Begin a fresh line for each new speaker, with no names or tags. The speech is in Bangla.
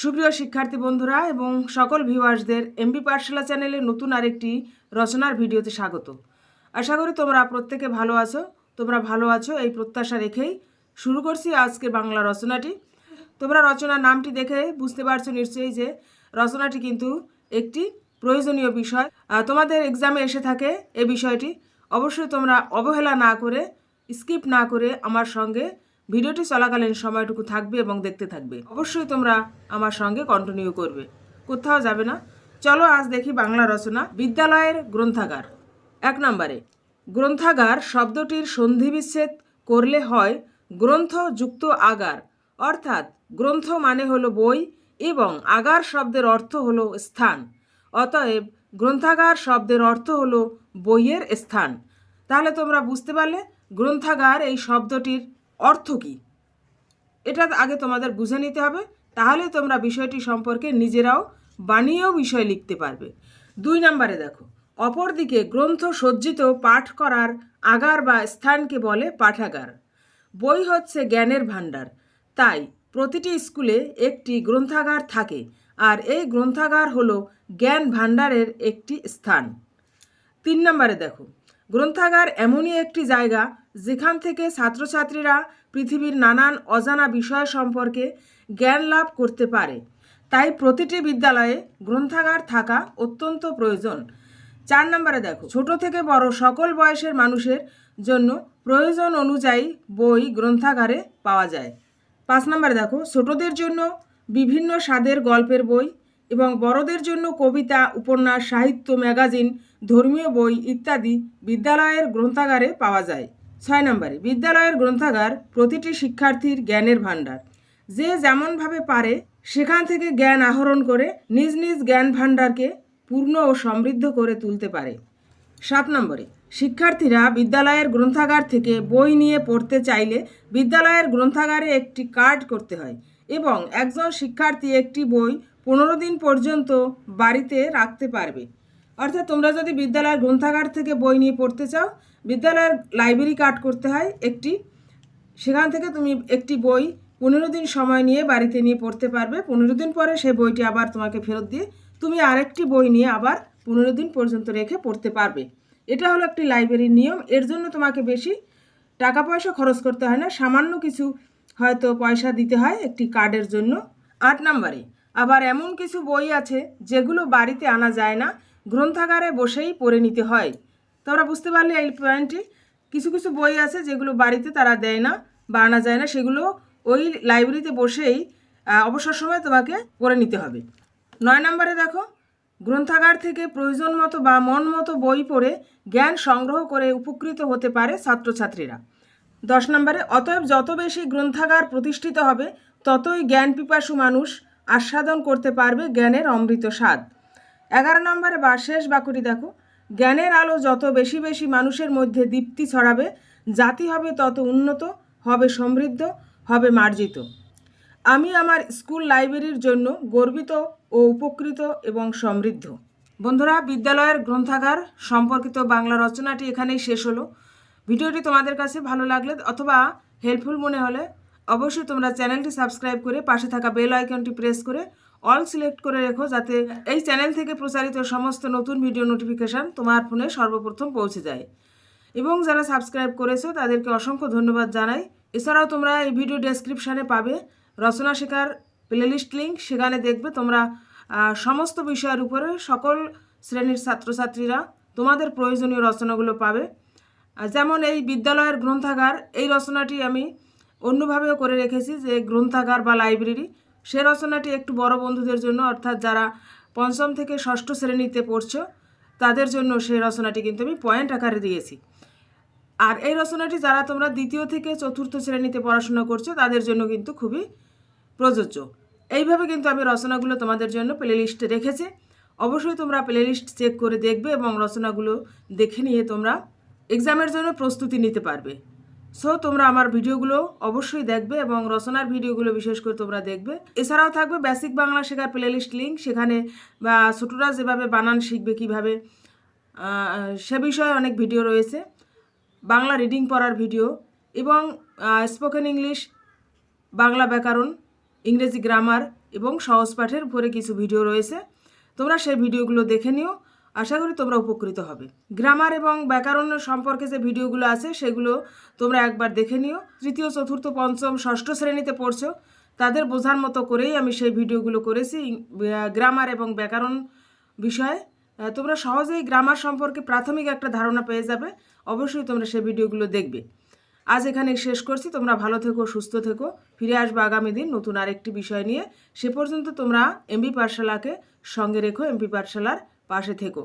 সুপ্রিয় শিক্ষার্থী বন্ধুরা এবং সকল ভিউয়ার্সদের এমবি পাঠশালা চ্যানেলে নতুন আরেকটি রচনার ভিডিওতে স্বাগত। আশা করি তোমরা প্রত্যেকে ভালো আছো, তোমরা ভালো আছো, এই প্রত্যাশা রেখেই শুরু করছি আজকের বাংলা রচনাটি। তোমরা রচনার নামটি দেখে বুঝতে পারছ নিশ্চয়ই যে রচনাটি কিন্তু একটি প্রয়োজনীয় বিষয়। তোমাদের এক্সামে এসে থাকে এই বিষয়টি। অবশ্যই তোমরা অবহেলা না করে স্কিপ না করে আমার সঙ্গে ভিডিওটি চলাকালীন সময়টুকু থাকবে এবং দেখতে থাকবে। অবশ্যই তোমরা আমার সঙ্গে কন্টিনিউ করবে। কোথাও যাবে না। চলো আজ দেখি বাংলা রচনা, বিদ্যালয়ের গ্রন্থাগার। এক নম্বরে, গ্রন্থাগার শব্দটির সন্ধিবিচ্ছেদ করলে হয় গ্রন্থ যুক্ত আগার। অর্থাৎ গ্রন্থ মানে হলো বই এবং আগার শব্দের অর্থ হলো স্থান। অতএব গ্রন্থাগার শব্দের অর্থ হলো বইয়ের স্থান। তাহলে তোমরা বুঝতে পারলে, গ্রন্থাগার এই শব্দটির অর্থ কী? এটা আগে তোমাদের বুঝে নিতে হবে, তাহলে তোমরা বিষয়টি সম্পর্কে নিজেরাও বানিয়েও বিষয় লিখতে পারবে। দুই নম্বরে দেখো, অপরদিকে গ্রন্থ সজ্জিত পাঠ করার আগার বা স্থানকে বলে পাঠাগার। বই হচ্ছে জ্ঞানের ভাণ্ডার। তাই প্রতিটি স্কুলে একটি গ্রন্থাগার থাকে, আর এই গ্রন্থাগার হলো জ্ঞান ভাণ্ডারের একটি স্থান। তিন নম্বরে দেখো গ্রন্থাগার এমনই একটি জায়গা যেখান থেকে ছাত্রছাত্রীরা পৃথিবীর নানান অজানা বিষয় সম্পর্কে জ্ঞান লাভ করতে পারে। তাই প্রতিটি বিদ্যালয়ে গ্রন্থাগার থাকা অত্যন্ত প্রয়োজন। চার নম্বরে দেখো, ছোট থেকে বড় সকল বয়সের মানুষের জন্য প্রয়োজন অনুযায়ী বই গ্রন্থাগারে পাওয়া যায়। পাঁচ নম্বরে দেখো, ছোটদের জন্য বিভিন্ন স্বাদের গল্পের বই এবং বড়দের জন্য কবিতা, উপন্যাস, সাহিত্য, ম্যাগাজিন ধর্মীয় বই ইত্যাদি বিদ্যালয়ের গ্রন্থাগারে পাওয়া যায়। ছয় নম্বরে, বিদ্যালয়ের গ্রন্থাগার প্রতিটি শিক্ষার্থীর জ্ঞানের ভাণ্ডার। যে যেমনভাবে পারে, সেখান থেকে জ্ঞান আহরণ করে নিজ নিজ জ্ঞান ভাণ্ডারকে পূর্ণ ও সমৃদ্ধ করে তুলতে পারে। সাত নম্বরে, শিক্ষার্থীরা বিদ্যালয়ের গ্রন্থাগার থেকে বই নিয়ে পড়তে চাইলে বিদ্যালয়ের গ্রন্থাগারে একটি কার্ড করতে হয় এবং একজন শিক্ষার্থী একটি বই পনেরো দিন পর্যন্ত বাড়িতে রাখতে পারবে। অর্থাৎ তোমরা যদি বিদ্যালয়ের গ্রন্থাগার থেকে বই নিয়ে পড়তে চাও, বিদ্যালয়ের লাইব্রেরি কার্ড করতে হয় একটি। সেখান থেকে তুমি একটি বই পনেরো দিন সময় নিয়ে বাড়িতে নিয়ে পড়তে পারবে। পনেরো দিন পরে সেই বইটি আবার তোমাকে ফেরত দিয়ে তুমি আরেকটি বই নিয়ে আবার পনেরো দিন পর্যন্ত রেখে পড়তে পারবে। এটা হলো একটি লাইব্রেরির নিয়ম। এর জন্য তোমাকে বেশি টাকা পয়সা খরচ করতে হয় না। সামান্য কিছু হয়তো পয়সা দিতে হয় একটি কার্ডের জন্য। আট নম্বরে, আবার এমন কিছু বই আছে যেগুলো বাড়িতে আনা যায় না। গ্রন্থাগারে বসেই পড়ে নিতে হয়। তোমরা বুঝতে পারলে এই পয়েন্টটি কিছু কিছু বই আছে যেগুলো বাড়িতে তারা দেয় না বা আনা যায় না। সেগুলো ওই লাইব্রেরিতে বসেই অবসর সময় তোমাকে পড়ে নিতে হবে। নয় নম্বরে দেখো, গ্রন্থাগার থেকে প্রয়োজন মতো বা মন মতো বই পড়ে জ্ঞান সংগ্রহ করে উপকৃত হতে পারে ছাত্রছাত্রীরা। দশ নম্বরে, অতএব যত বেশি গ্রন্থাগার প্রতিষ্ঠিত হবে, ততই জ্ঞান পিপাসু মানুষ আস্বাদন করতে পারবে জ্ঞানের অমৃত স্বাদ। এগারো নম্বরে বা শেষ বাকুটি, দেখো। জ্ঞানের আলো যত বেশি বেশি মানুষের মধ্যে দীপ্তি ছড়াবে, জাতি হবে তত উন্নত, হবে সমৃদ্ধ, হবে মার্জিত। আমি আমার স্কুল লাইব্রেরির জন্য গর্বিত ও উপকৃত এবং সমৃদ্ধ। বন্ধুরা, বিদ্যালয়ের গ্রন্থাগার সম্পর্কিত বাংলা রচনাটি এখানেই শেষ হলো। ভিডিওটি তোমাদের কাছে ভালো লাগলে অথবা হেল্পফুল মনে হলে অবশ্যই তোমরা চ্যানেলটি সাবস্ক্রাইব করে পাশে থাকা বেল আইকনটি প্রেস করে অল সিলেক্ট করে রেখো যাতে এই চ্যানেল থেকে প্রচারিত সমস্ত নতুন ভিডিও নোটিফিকেশান তোমার ফোনে সর্বপ্রথম পৌঁছে যায়। এবং যারা সাবস্ক্রাইব করেছ, তাদেরকে অসংখ্য ধন্যবাদ জানাই। এছাড়াও তোমরা এই ভিডিও ডেসক্রিপশানে পাবে রচনা শেখার প্লেলিস্ট লিঙ্ক সেখানে দেখবে তোমরা সমস্ত বিষয়ের উপরে সকল শ্রেণির ছাত্রছাত্রীরা তোমাদের প্রয়োজনীয় রচনাগুলো পাবে। যেমন এই বিদ্যালয়ের গ্রন্থাগার, এই রচনাটি আমি অন্যভাবেও করে রেখেছি যে গ্রন্থাগার বা লাইব্রেরি সে রচনাটি একটু বড় বন্ধুদের জন্য, অর্থাৎ যারা পঞ্চম থেকে ষষ্ঠ শ্রেণীতে পড়ছো, তাদের জন্য সেই রচনাটি কিন্তু আমি পয়েন্ট আকারে দিয়েছি। আর এই রচনাটি যারা তোমরা দ্বিতীয় থেকে চতুর্থ শ্রেণীতে পড়াশোনা করছ, তাদের জন্য কিন্তু খুবই প্রযোজ্য। এইভাবে কিন্তু আমি রচনাগুলো তোমাদের জন্য প্লেলিস্টে রেখেছি। অবশ্যই তোমরা প্লেলিস্ট চেক করে দেখবে এবং রচনাগুলো দেখে নিয়ে তোমরা এক্সামের জন্য প্রস্তুতি নিতে পারবে। সো তোমরা আমার ভিডিওগুলো অবশ্যই দেখবে এবং রচনার ভিডিওগুলো বিশেষ করে তোমরা দেখবে। এছাড়াও থাকবে বেসিক বাংলা শেখার প্লেলিস্ট লিঙ্ক সেখানে, বা ছোটরা যেভাবে বানান শিখবে কীভাবে সে বিষয়ে অনেক ভিডিও রয়েছে। বাংলা রিডিং পড়ার ভিডিও এবং স্পোকেন ইংলিশ বাংলা ব্যাকরণ, ইংরেজি গ্রামার এবং সহজ পাঠের উপরে কিছু ভিডিও রয়েছে। তোমরা সেই ভিডিওগুলো দেখে নিও। আশা করি তোমরা উপকৃত হবে। গ্রামার এবং ব্যাকরণ সম্পর্কে যে ভিডিওগুলো আছে, সেগুলো তোমরা একবার দেখে নিও। তৃতীয়, চতুর্থ, পঞ্চম, ষষ্ঠ শ্রেণীতে পড়ছো, তাদের বোঝার মতো করেই আমি সেই ভিডিওগুলো করেছি গ্রামার এবং ব্যাকরণ বিষয়ে। তোমরা সহজেই গ্রামার সম্পর্কে প্রাথমিক একটা ধারণা পেয়ে যাবে, অবশ্যই তোমরা সেই ভিডিওগুলো দেখবে। আজ এখানে শেষ করছি, তোমরা ভালো থেকো, সুস্থ থেকো, ফিরে আসবে আগামী দিন নতুন আরেকটি বিষয় নিয়ে। সে পর্যন্ত তোমরা এমবি পাঠশালাকে সঙ্গে রেখো এমপি পাঠশালার পাশে থেকো।